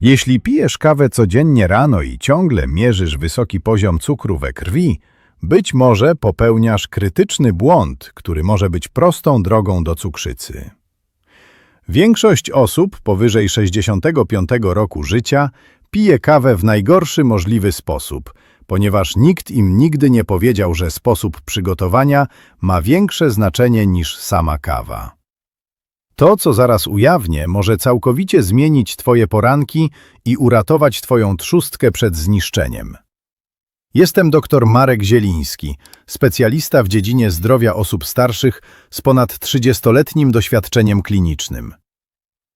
Jeśli pijesz kawę codziennie rano i ciągle mierzysz wysoki poziom cukru we krwi, być może popełniasz krytyczny błąd, który może być prostą drogą do cukrzycy. Większość osób powyżej 65 roku życia pije kawę w najgorszy możliwy sposób, ponieważ nikt im nigdy nie powiedział, że sposób przygotowania ma większe znaczenie niż sama kawa. To, co zaraz ujawnię, może całkowicie zmienić Twoje poranki i uratować Twoją trzustkę przed zniszczeniem. Jestem dr Marek Zieliński, specjalista w dziedzinie zdrowia osób starszych z ponad 30-letnim doświadczeniem klinicznym.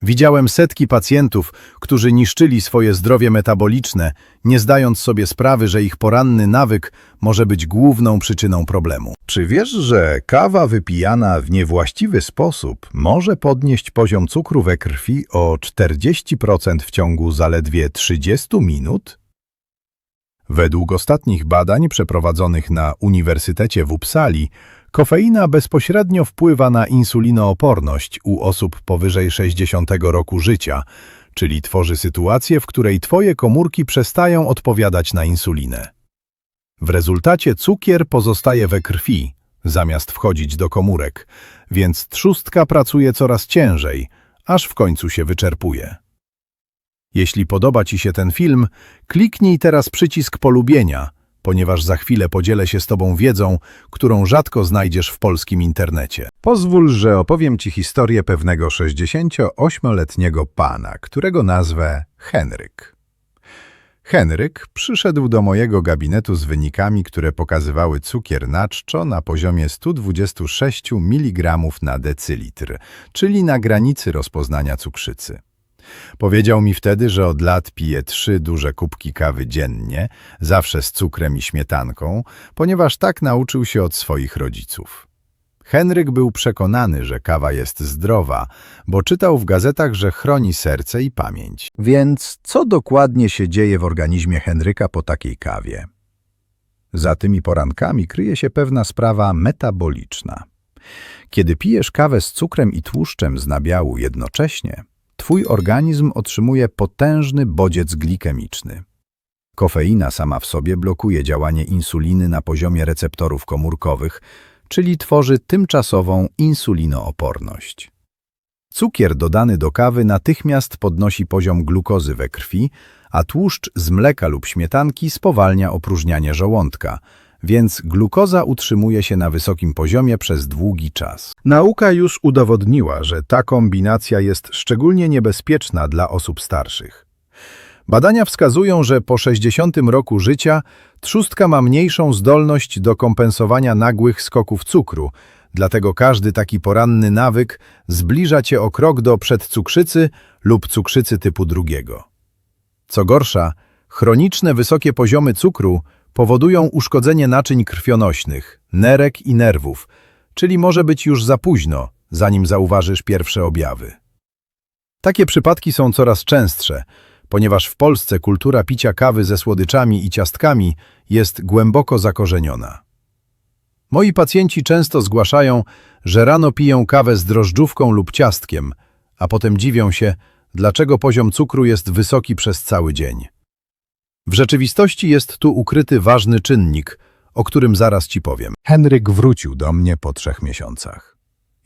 Widziałem setki pacjentów, którzy niszczyli swoje zdrowie metaboliczne, nie zdając sobie sprawy, że ich poranny nawyk może być główną przyczyną problemu. Czy wiesz, że kawa wypijana w niewłaściwy sposób może podnieść poziom cukru we krwi o 40% w ciągu zaledwie 30 minut? Według ostatnich badań przeprowadzonych na Uniwersytecie w Uppsali, kofeina bezpośrednio wpływa na insulinooporność u osób powyżej 60 roku życia, czyli tworzy sytuację, w której twoje komórki przestają odpowiadać na insulinę. W rezultacie cukier pozostaje we krwi, zamiast wchodzić do komórek, więc trzustka pracuje coraz ciężej, aż w końcu się wyczerpuje. Jeśli podoba Ci się ten film, kliknij teraz przycisk polubienia, ponieważ za chwilę podzielę się z Tobą wiedzą, którą rzadko znajdziesz w polskim internecie. Pozwól, że opowiem Ci historię pewnego 68-letniego pana, którego nazwę Henryk. Henryk przyszedł do mojego gabinetu z wynikami, które pokazywały cukier na czczo na poziomie 126 mg na decylitr, czyli na granicy rozpoznania cukrzycy. Powiedział mi wtedy, że od lat pije trzy duże kubki kawy dziennie, zawsze z cukrem i śmietanką, ponieważ tak nauczył się od swoich rodziców. Henryk był przekonany, że kawa jest zdrowa, bo czytał w gazetach, że chroni serce i pamięć. Więc co dokładnie się dzieje w organizmie Henryka po takiej kawie? Za tymi porankami kryje się pewna sprawa metaboliczna. Kiedy pijesz kawę z cukrem i tłuszczem z nabiału jednocześnie, Twój organizm otrzymuje potężny bodziec glikemiczny. Kofeina sama w sobie blokuje działanie insuliny na poziomie receptorów komórkowych, czyli tworzy tymczasową insulinooporność. Cukier dodany do kawy natychmiast podnosi poziom glukozy we krwi, a tłuszcz z mleka lub śmietanki spowalnia opróżnianie żołądka, więc glukoza utrzymuje się na wysokim poziomie przez długi czas. Nauka już udowodniła, że ta kombinacja jest szczególnie niebezpieczna dla osób starszych. Badania wskazują, że po 60 roku życia trzustka ma mniejszą zdolność do kompensowania nagłych skoków cukru, dlatego każdy taki poranny nawyk zbliża cię o krok do przedcukrzycy lub cukrzycy typu drugiego. Co gorsza, chroniczne wysokie poziomy cukru powodują uszkodzenie naczyń krwionośnych, nerek i nerwów, czyli może być już za późno, zanim zauważysz pierwsze objawy. Takie przypadki są coraz częstsze, ponieważ w Polsce kultura picia kawy ze słodyczami i ciastkami jest głęboko zakorzeniona. Moi pacjenci często zgłaszają, że rano piją kawę z drożdżówką lub ciastkiem, a potem dziwią się, dlaczego poziom cukru jest wysoki przez cały dzień. W rzeczywistości jest tu ukryty ważny czynnik, o którym zaraz ci powiem. Henryk wrócił do mnie po trzech miesiącach.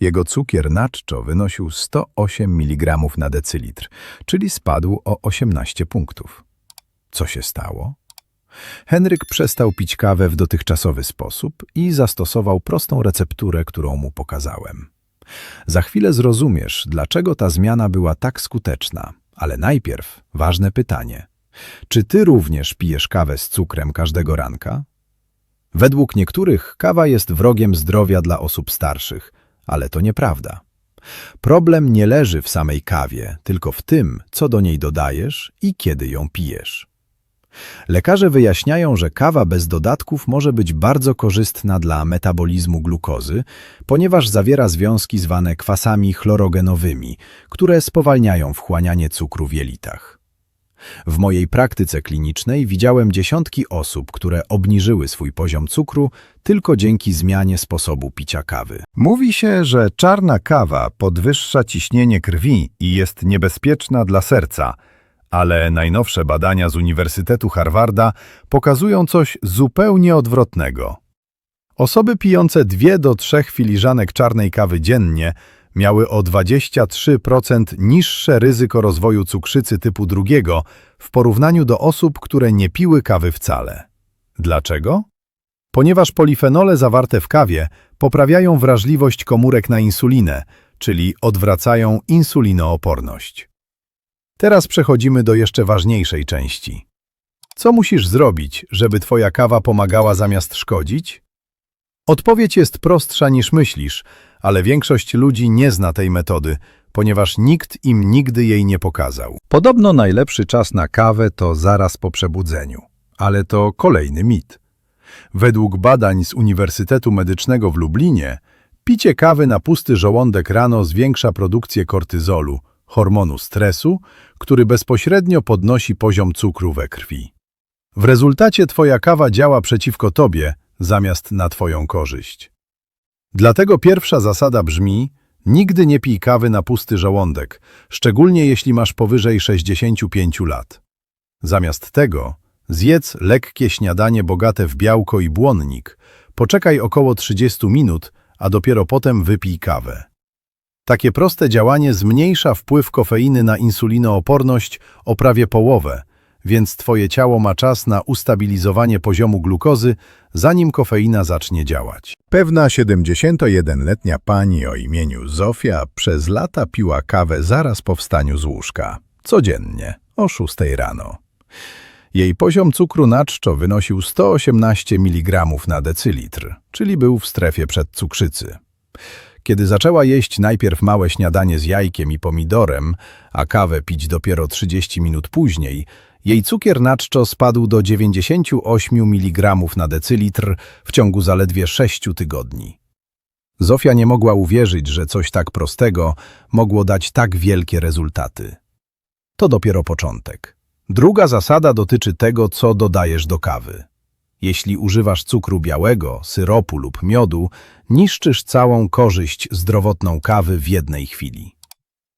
Jego cukier na czczo wynosił 108 mg na decylitr, czyli spadł o 18 punktów. Co się stało? Henryk przestał pić kawę w dotychczasowy sposób i zastosował prostą recepturę, którą mu pokazałem. Za chwilę zrozumiesz, dlaczego ta zmiana była tak skuteczna, ale najpierw ważne pytanie – czy ty również pijesz kawę z cukrem każdego ranka? Według niektórych kawa jest wrogiem zdrowia dla osób starszych, ale to nieprawda. Problem nie leży w samej kawie, tylko w tym, co do niej dodajesz i kiedy ją pijesz. Lekarze wyjaśniają, że kawa bez dodatków może być bardzo korzystna dla metabolizmu glukozy, ponieważ zawiera związki zwane kwasami chlorogenowymi, które spowalniają wchłanianie cukru w jelitach. W mojej praktyce klinicznej widziałem dziesiątki osób, które obniżyły swój poziom cukru tylko dzięki zmianie sposobu picia kawy. Mówi się, że czarna kawa podwyższa ciśnienie krwi i jest niebezpieczna dla serca, Ale najnowsze badania z Uniwersytetu Harvarda pokazują coś zupełnie odwrotnego. Osoby pijące dwie do trzech filiżanek czarnej kawy dziennie miały o 23% niższe ryzyko rozwoju cukrzycy typu drugiego w porównaniu do osób, które nie piły kawy wcale. Dlaczego? Ponieważ polifenole zawarte w kawie poprawiają wrażliwość komórek na insulinę, czyli odwracają insulinooporność. Teraz przechodzimy do jeszcze ważniejszej części. Co musisz zrobić, żeby twoja kawa pomagała zamiast szkodzić? Odpowiedź jest prostsza niż myślisz, ale większość ludzi nie zna tej metody, ponieważ nikt im nigdy jej nie pokazał. Podobno najlepszy czas na kawę to zaraz po przebudzeniu, ale to kolejny mit. Według badań z Uniwersytetu Medycznego w Lublinie, picie kawy na pusty żołądek rano zwiększa produkcję kortyzolu, hormonu stresu, który bezpośrednio podnosi poziom cukru we krwi. W rezultacie twoja kawa działa przeciwko tobie, zamiast na twoją korzyść. Dlatego pierwsza zasada brzmi: nigdy nie pij kawy na pusty żołądek, szczególnie jeśli masz powyżej 65 lat. Zamiast tego zjedz lekkie śniadanie bogate w białko i błonnik, poczekaj około 30 minut, a dopiero potem wypij kawę. Takie proste działanie zmniejsza wpływ kofeiny na insulinooporność o prawie połowę, więc twoje ciało ma czas na ustabilizowanie poziomu glukozy, zanim kofeina zacznie działać. Pewna 71-letnia pani o imieniu Zofia przez lata piła kawę zaraz po wstaniu z łóżka, codziennie, o 6 rano. Jej poziom cukru na czczo wynosił 118 mg na decylitr, czyli był w strefie przedcukrzycy. Kiedy zaczęła jeść najpierw małe śniadanie z jajkiem i pomidorem, a kawę pić dopiero 30 minut później, jej cukier na czczo spadł do 98 mg na decylitr w ciągu zaledwie 6 tygodni. Zofia nie mogła uwierzyć, że coś tak prostego mogło dać tak wielkie rezultaty. To dopiero początek. Druga zasada dotyczy tego, co dodajesz do kawy. Jeśli używasz cukru białego, syropu lub miodu, niszczysz całą korzyść zdrowotną kawy w jednej chwili.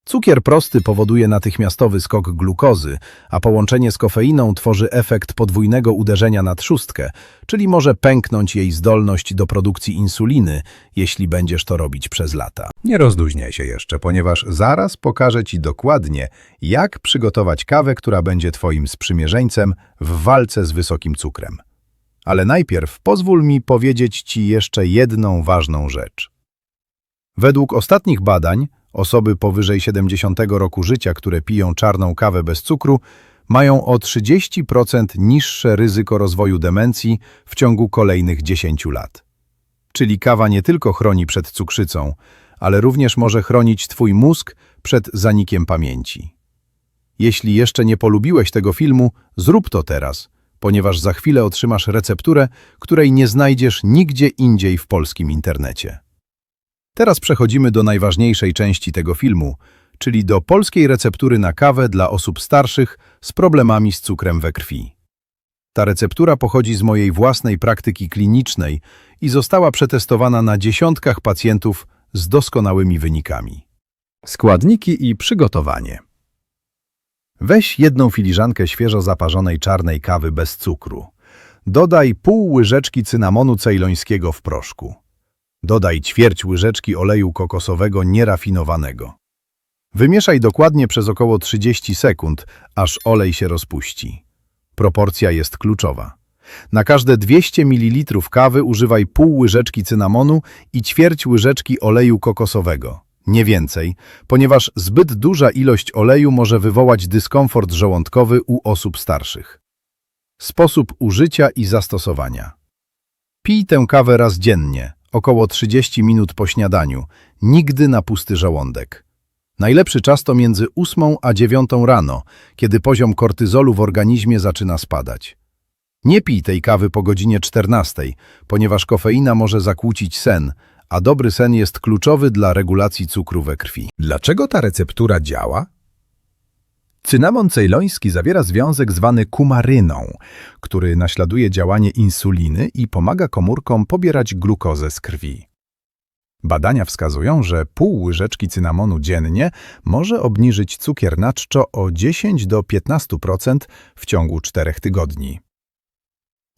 Cukier prosty powoduje natychmiastowy skok glukozy, a połączenie z kofeiną tworzy efekt podwójnego uderzenia na trzustkę, czyli może pęknąć jej zdolność do produkcji insuliny, jeśli będziesz to robić przez lata. Nie rozluźniaj się jeszcze, ponieważ zaraz pokażę Ci dokładnie, jak przygotować kawę, która będzie Twoim sprzymierzeńcem w walce z wysokim cukrem. Ale najpierw pozwól mi powiedzieć Ci jeszcze jedną ważną rzecz. Według ostatnich badań, osoby powyżej 70 roku życia, które piją czarną kawę bez cukru, mają o 30% niższe ryzyko rozwoju demencji w ciągu kolejnych 10 lat. Czyli kawa nie tylko chroni przed cukrzycą, ale również może chronić Twój mózg przed zanikiem pamięci. Jeśli jeszcze nie polubiłeś tego filmu, zrób to teraz, ponieważ za chwilę otrzymasz recepturę, której nie znajdziesz nigdzie indziej w polskim internecie. Teraz przechodzimy do najważniejszej części tego filmu, czyli do polskiej receptury na kawę dla osób starszych z problemami z cukrem we krwi. Ta receptura pochodzi z mojej własnej praktyki klinicznej i została przetestowana na dziesiątkach pacjentów z doskonałymi wynikami. Składniki i przygotowanie. Weź jedną filiżankę świeżo zaparzonej czarnej kawy bez cukru. Dodaj pół łyżeczki cynamonu cejlońskiego w proszku. Dodaj ćwierć łyżeczki oleju kokosowego nierafinowanego. Wymieszaj dokładnie przez około 30 sekund, aż olej się rozpuści. Proporcja jest kluczowa. Na każde 200 ml kawy używaj pół łyżeczki cynamonu i ćwierć łyżeczki oleju kokosowego. Nie więcej, ponieważ zbyt duża ilość oleju może wywołać dyskomfort żołądkowy u osób starszych. Sposób użycia i zastosowania. Pij tę kawę raz dziennie, około 30 minut po śniadaniu, nigdy na pusty żołądek. Najlepszy czas to między 8 a 9 rano, kiedy poziom kortyzolu w organizmie zaczyna spadać. Nie pij tej kawy po godzinie 14, ponieważ kofeina może zakłócić sen, a dobry sen jest kluczowy dla regulacji cukru we krwi. Dlaczego ta receptura działa? Cynamon cejloński zawiera związek zwany kumaryną, który naśladuje działanie insuliny i pomaga komórkom pobierać glukozę z krwi. Badania wskazują, że pół łyżeczki cynamonu dziennie może obniżyć cukier na czczo o 10 do 15% w ciągu 4 tygodni.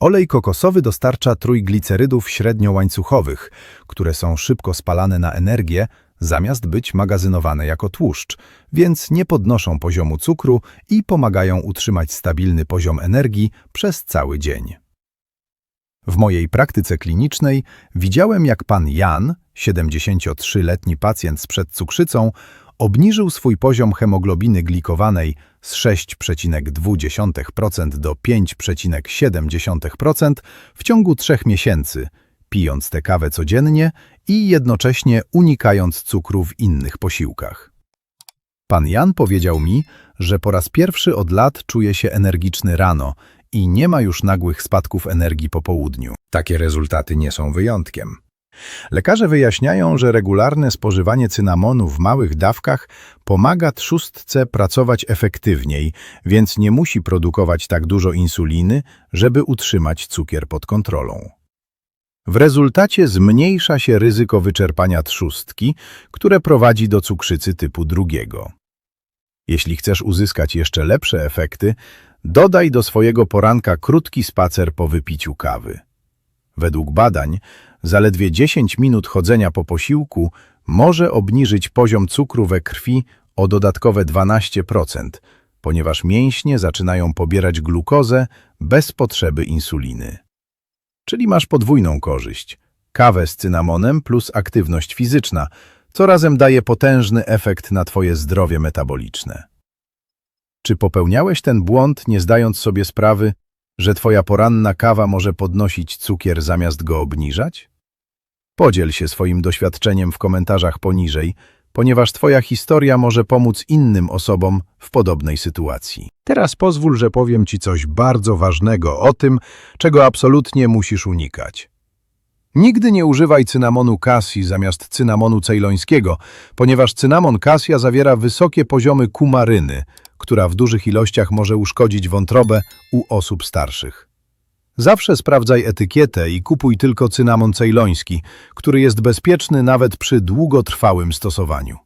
Olej kokosowy dostarcza trójglicerydów średniołańcuchowych, które są szybko spalane na energię, zamiast być magazynowane jako tłuszcz, więc nie podnoszą poziomu cukru i pomagają utrzymać stabilny poziom energii przez cały dzień. W mojej praktyce klinicznej widziałem, jak pan Jan, 73-letni pacjent z przedcukrzycą, obniżył swój poziom hemoglobiny glikowanej z 6,2% do 5,7% w ciągu trzech miesięcy, pijąc tę kawę codziennie i jednocześnie unikając cukru w innych posiłkach. Pan Jan powiedział mi, że po raz pierwszy od lat czuje się energiczny rano i nie ma już nagłych spadków energii po południu. Takie rezultaty nie są wyjątkiem. Lekarze wyjaśniają, że regularne spożywanie cynamonu w małych dawkach pomaga trzustce pracować efektywniej, więc nie musi produkować tak dużo insuliny, żeby utrzymać cukier pod kontrolą. W rezultacie zmniejsza się ryzyko wyczerpania trzustki, które prowadzi do cukrzycy typu drugiego. Jeśli chcesz uzyskać jeszcze lepsze efekty, dodaj do swojego poranka krótki spacer po wypiciu kawy. Według badań, zaledwie 10 minut chodzenia po posiłku może obniżyć poziom cukru we krwi o dodatkowe 12%, ponieważ mięśnie zaczynają pobierać glukozę bez potrzeby insuliny. Czyli masz podwójną korzyść. Kawę z cynamonem plus aktywność fizyczna, co razem daje potężny efekt na Twoje zdrowie metaboliczne. Czy popełniałeś ten błąd, nie zdając sobie sprawy, że Twoja poranna kawa może podnosić cukier zamiast go obniżać? Podziel się swoim doświadczeniem w komentarzach poniżej, ponieważ Twoja historia może pomóc innym osobom w podobnej sytuacji. Teraz pozwól, że powiem Ci coś bardzo ważnego o tym, czego absolutnie musisz unikać. Nigdy nie używaj cynamonu cassi zamiast cynamonu cejlońskiego, ponieważ cynamon cassia zawiera wysokie poziomy kumaryny, która w dużych ilościach może uszkodzić wątrobę u osób starszych. Zawsze sprawdzaj etykietę i kupuj tylko cynamon cejloński, który jest bezpieczny nawet przy długotrwałym stosowaniu.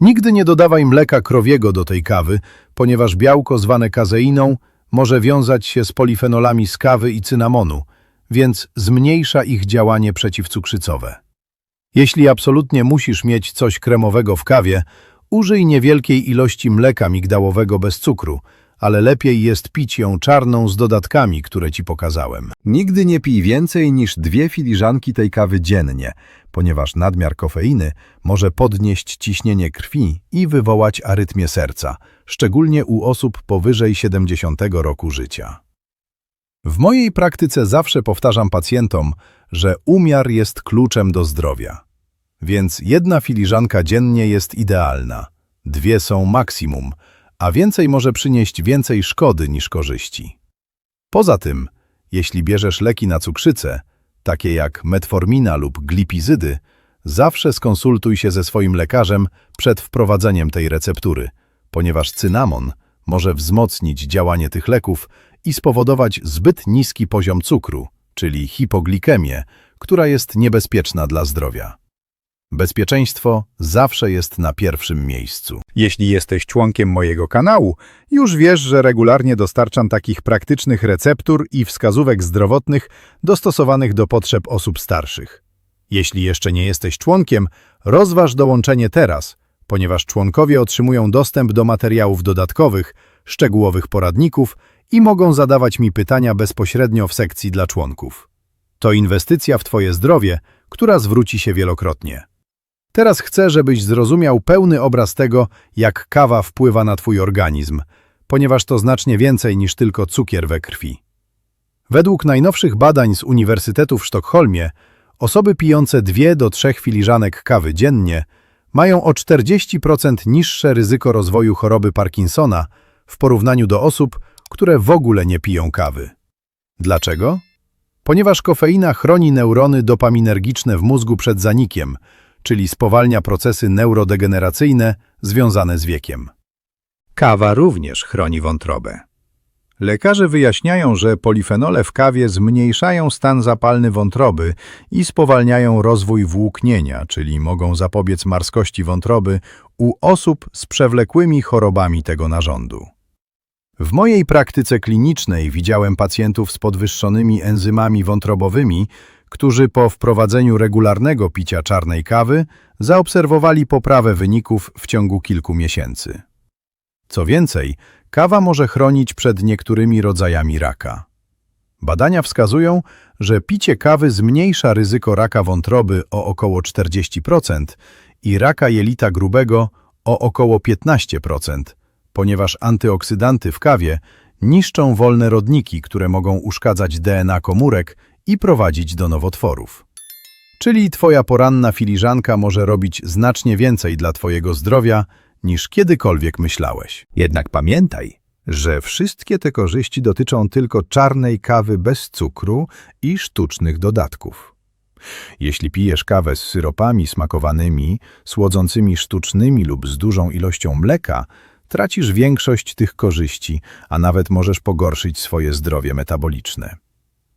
Nigdy nie dodawaj mleka krowiego do tej kawy, ponieważ białko zwane kazeiną może wiązać się z polifenolami z kawy i cynamonu, więc zmniejsza ich działanie przeciwcukrzycowe. Jeśli absolutnie musisz mieć coś kremowego w kawie, użyj niewielkiej ilości mleka migdałowego bez cukru, ale lepiej jest pić ją czarną z dodatkami, które ci pokazałem. Nigdy nie pij więcej niż dwie filiżanki tej kawy dziennie, ponieważ nadmiar kofeiny może podnieść ciśnienie krwi i wywołać arytmię serca, szczególnie u osób powyżej 70 roku życia. W mojej praktyce zawsze powtarzam pacjentom, że umiar jest kluczem do zdrowia. Więc jedna filiżanka dziennie jest idealna, dwie są maksimum, a więcej może przynieść więcej szkody niż korzyści. Poza tym, jeśli bierzesz leki na cukrzycę, takie jak metformina lub glipizydy, zawsze skonsultuj się ze swoim lekarzem przed wprowadzeniem tej receptury, ponieważ cynamon może wzmocnić działanie tych leków i spowodować zbyt niski poziom cukru, czyli hipoglikemię, która jest niebezpieczna dla zdrowia. Bezpieczeństwo zawsze jest na pierwszym miejscu. Jeśli jesteś członkiem mojego kanału, już wiesz, że regularnie dostarczam takich praktycznych receptur i wskazówek zdrowotnych dostosowanych do potrzeb osób starszych. Jeśli jeszcze nie jesteś członkiem, rozważ dołączenie teraz, ponieważ członkowie otrzymują dostęp do materiałów dodatkowych, szczegółowych poradników i mogą zadawać mi pytania bezpośrednio w sekcji dla członków. To inwestycja w Twoje zdrowie, która zwróci się wielokrotnie. Teraz chcę, żebyś zrozumiał pełny obraz tego, jak kawa wpływa na Twój organizm, ponieważ to znacznie więcej niż tylko cukier we krwi. Według najnowszych badań z Uniwersytetu w Sztokholmie, osoby pijące dwie do trzech filiżanek kawy dziennie mają o 40% niższe ryzyko rozwoju choroby Parkinsona w porównaniu do osób, które w ogóle nie piją kawy. Dlaczego? Ponieważ kofeina chroni neurony dopaminergiczne w mózgu przed zanikiem – czyli spowalnia procesy neurodegeneracyjne związane z wiekiem. Kawa również chroni wątrobę. Lekarze wyjaśniają, że polifenole w kawie zmniejszają stan zapalny wątroby i spowalniają rozwój włóknienia, czyli mogą zapobiec marskości wątroby u osób z przewlekłymi chorobami tego narządu. W mojej praktyce klinicznej widziałem pacjentów z podwyższonymi enzymami wątrobowymi, którzy po wprowadzeniu regularnego picia czarnej kawy zaobserwowali poprawę wyników w ciągu kilku miesięcy. Co więcej, kawa może chronić przed niektórymi rodzajami raka. Badania wskazują, że picie kawy zmniejsza ryzyko raka wątroby o około 40% i raka jelita grubego o około 15%, ponieważ antyoksydanty w kawie niszczą wolne rodniki, które mogą uszkadzać DNA komórek i prowadzić do nowotworów. Czyli twoja poranna filiżanka może robić znacznie więcej dla twojego zdrowia, niż kiedykolwiek myślałeś. Jednak pamiętaj, że wszystkie te korzyści dotyczą tylko czarnej kawy bez cukru i sztucznych dodatków. Jeśli pijesz kawę z syropami smakowanymi, słodzącymi sztucznymi lub z dużą ilością mleka, tracisz większość tych korzyści, a nawet możesz pogorszyć swoje zdrowie metaboliczne.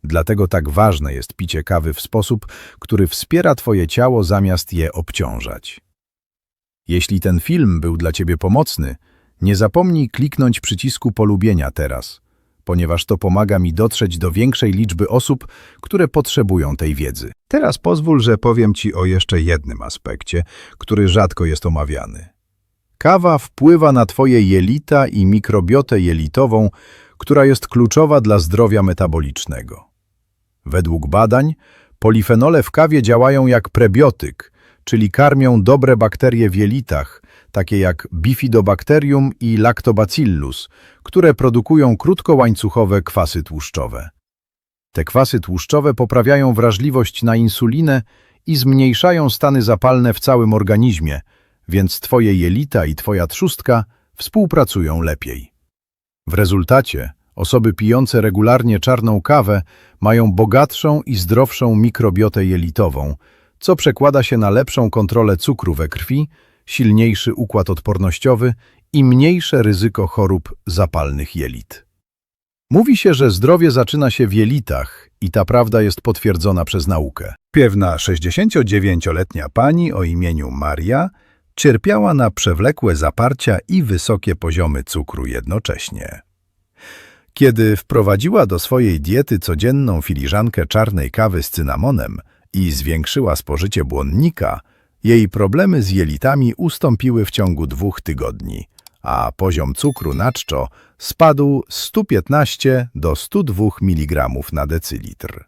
Dlatego tak ważne jest picie kawy w sposób, który wspiera Twoje ciało zamiast je obciążać. Jeśli ten film był dla Ciebie pomocny, nie zapomnij kliknąć przycisku polubienia teraz, ponieważ to pomaga mi dotrzeć do większej liczby osób, które potrzebują tej wiedzy. Teraz pozwól, że powiem Ci o jeszcze jednym aspekcie, który rzadko jest omawiany. Kawa wpływa na Twoje jelita i mikrobiotę jelitową, która jest kluczowa dla zdrowia metabolicznego. Według badań, polifenole w kawie działają jak prebiotyk, czyli karmią dobre bakterie w jelitach, takie jak bifidobacterium i lactobacillus, które produkują krótkołańcuchowe kwasy tłuszczowe. Te kwasy tłuszczowe poprawiają wrażliwość na insulinę i zmniejszają stany zapalne w całym organizmie, więc twoje jelita i twoja trzustka współpracują lepiej. W rezultacie osoby pijące regularnie czarną kawę mają bogatszą i zdrowszą mikrobiotę jelitową, co przekłada się na lepszą kontrolę cukru we krwi, silniejszy układ odpornościowy i mniejsze ryzyko chorób zapalnych jelit. Mówi się, że zdrowie zaczyna się w jelitach i ta prawda jest potwierdzona przez naukę. Pewna 69-letnia pani o imieniu Maria cierpiała na przewlekłe zaparcia i wysokie poziomy cukru jednocześnie. Kiedy wprowadziła do swojej diety codzienną filiżankę czarnej kawy z cynamonem i zwiększyła spożycie błonnika, jej problemy z jelitami ustąpiły w ciągu dwóch tygodni, a poziom cukru na czczo spadł z 115 do 102 mg na decylitr.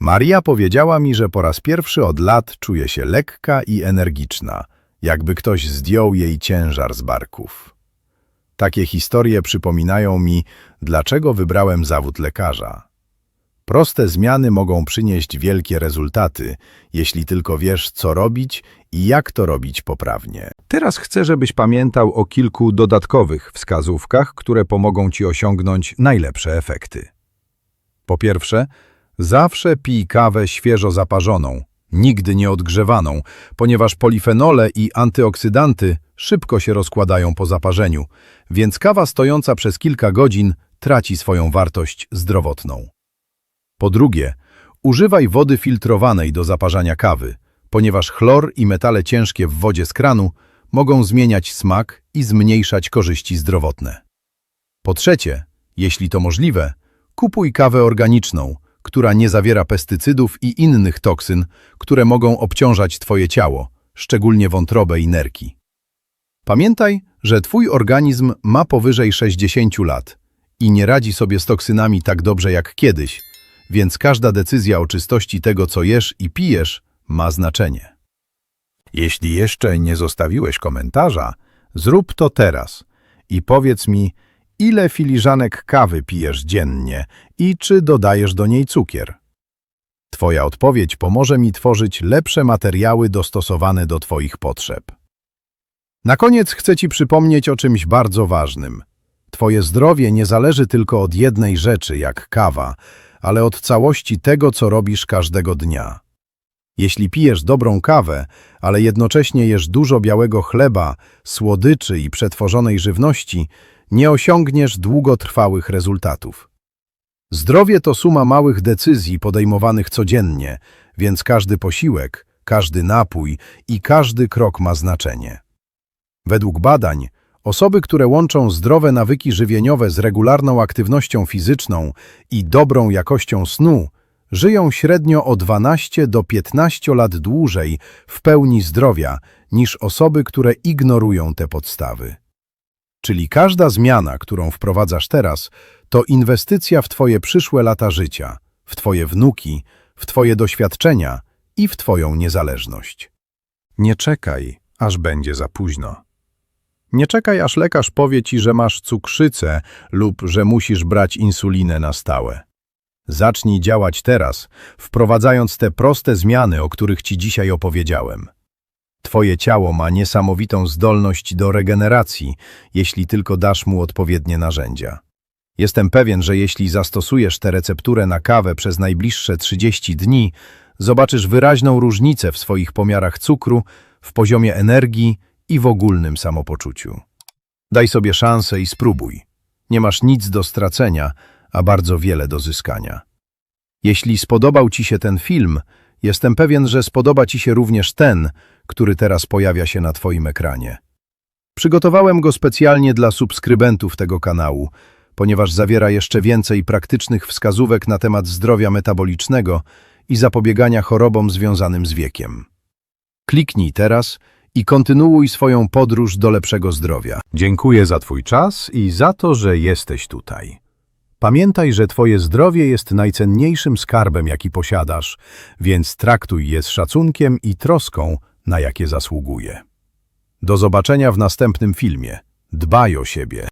Maria powiedziała mi, że po raz pierwszy od lat czuje się lekka i energiczna, jakby ktoś zdjął jej ciężar z barków. Takie historie przypominają mi, dlaczego wybrałem zawód lekarza. Proste zmiany mogą przynieść wielkie rezultaty, jeśli tylko wiesz, co robić i jak to robić poprawnie. Teraz chcę, żebyś pamiętał o kilku dodatkowych wskazówkach, które pomogą Ci osiągnąć najlepsze efekty. Po pierwsze, zawsze pij kawę świeżo zaparzoną, nigdy nie odgrzewaną, ponieważ polifenole i antyoksydanty szybko się rozkładają po zaparzeniu, więc kawa stojąca przez kilka godzin traci swoją wartość zdrowotną. Po drugie, używaj wody filtrowanej do zaparzania kawy, ponieważ chlor i metale ciężkie w wodzie z kranu mogą zmieniać smak i zmniejszać korzyści zdrowotne. Po trzecie, jeśli to możliwe, kupuj kawę organiczną, która nie zawiera pestycydów i innych toksyn, które mogą obciążać Twoje ciało, szczególnie wątrobę i nerki. Pamiętaj, że Twój organizm ma powyżej 60 lat i nie radzi sobie z toksynami tak dobrze jak kiedyś, więc każda decyzja o czystości tego, co jesz i pijesz, ma znaczenie. Jeśli jeszcze nie zostawiłeś komentarza, zrób to teraz i powiedz mi, ile filiżanek kawy pijesz dziennie i czy dodajesz do niej cukier. Twoja odpowiedź pomoże mi tworzyć lepsze materiały dostosowane do Twoich potrzeb. Na koniec chcę Ci przypomnieć o czymś bardzo ważnym. Twoje zdrowie nie zależy tylko od jednej rzeczy, jak kawa, ale od całości tego, co robisz każdego dnia. Jeśli pijesz dobrą kawę, ale jednocześnie jesz dużo białego chleba, słodyczy i przetworzonej żywności, nie osiągniesz długotrwałych rezultatów. Zdrowie to suma małych decyzji podejmowanych codziennie, więc każdy posiłek, każdy napój i każdy krok ma znaczenie. Według badań, osoby, które łączą zdrowe nawyki żywieniowe z regularną aktywnością fizyczną i dobrą jakością snu, żyją średnio o 12 do 15 lat dłużej w pełni zdrowia niż osoby, które ignorują te podstawy. Czyli każda zmiana, którą wprowadzasz teraz, to inwestycja w Twoje przyszłe lata życia, w Twoje wnuki, w Twoje doświadczenia i w Twoją niezależność. Nie czekaj, aż będzie za późno. Nie czekaj, aż lekarz powie Ci, że masz cukrzycę lub że musisz brać insulinę na stałe. Zacznij działać teraz, wprowadzając te proste zmiany, o których Ci dzisiaj opowiedziałem. Twoje ciało ma niesamowitą zdolność do regeneracji, jeśli tylko dasz mu odpowiednie narzędzia. Jestem pewien, że jeśli zastosujesz tę recepturę na kawę przez najbliższe 30 dni, zobaczysz wyraźną różnicę w swoich pomiarach cukru, w poziomie energii i w ogólnym samopoczuciu. Daj sobie szansę i spróbuj. Nie masz nic do stracenia, a bardzo wiele do zyskania. Jeśli spodobał Ci się ten film, jestem pewien, że spodoba Ci się również ten, który teraz pojawia się na Twoim ekranie. Przygotowałem go specjalnie dla subskrybentów tego kanału, ponieważ zawiera jeszcze więcej praktycznych wskazówek na temat zdrowia metabolicznego i zapobiegania chorobom związanym z wiekiem. Kliknij teraz i kontynuuj swoją podróż do lepszego zdrowia. Dziękuję za Twój czas i za to, że jesteś tutaj. Pamiętaj, że Twoje zdrowie jest najcenniejszym skarbem, jaki posiadasz, więc traktuj je z szacunkiem i troską, na jakie zasługuje. Do zobaczenia w następnym filmie. Dbaj o siebie.